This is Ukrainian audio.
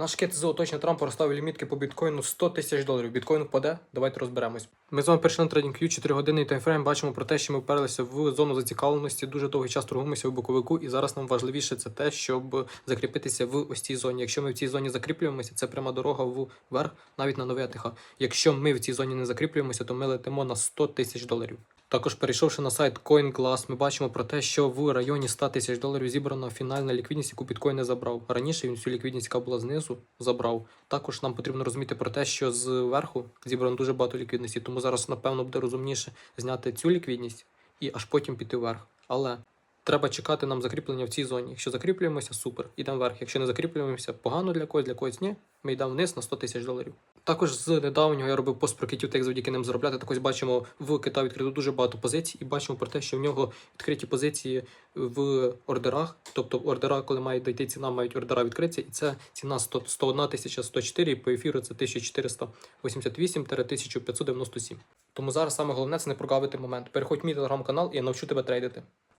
Наш кит з Трампа розставив лімітки по біткоїну 100 тисяч доларів. Біткоін впаде. Давайте розберемось. Ми з вами перейшли на TradingView 4 годинний таймфрейм. Бачимо про те, що ми вперлися в зону зацікавленості. Дуже довгий час торгуємося в боковику, і зараз нам важливіше це те, щоб закріпитися в ось цій зоні. Якщо ми в цій зоні закріплюємося, це пряма дорога вверх, навіть на нове АТХ. Якщо ми в цій зоні не закріплюємося, то ми летимо на 100 тисяч доларів. Також перейшовши на сайт CoinGlass, ми бачимо про те, що в районі 100 тисяч доларів зібрана фінальна ліквідність, яку біткоін не забрав. Раніше він цю ліквідність, яка була знизу, забрав. Також нам потрібно розуміти про те, що зверху зібрано дуже багато ліквідності, тому зараз, напевно, буде розумніше зняти цю ліквідність і аж потім піти вверх. Але треба чекати нам закріплення в цій зоні. Якщо закріплюємося, супер, йдемо вверх. Якщо не закріплюємося, погано для когось, для когось ні. Ми йдемо вниз на 100 тисяч доларів. Також з недавнього я робив пост про китів, як завдяки ним заробляти. Так ось бачимо в Кита відкрито дуже багато позицій, і бачимо про те, що в нього відкриті позиції в ордерах. Тобто ордера, коли має дійти ціна, мають ордера відкритися, і це ціна 100, 101 тисяча 104, і по ефіру це 1488-1597. Тому зараз саме головне це не прогавити момент. Переходь в мій телеграм-канал і я навчу тебе трейдити.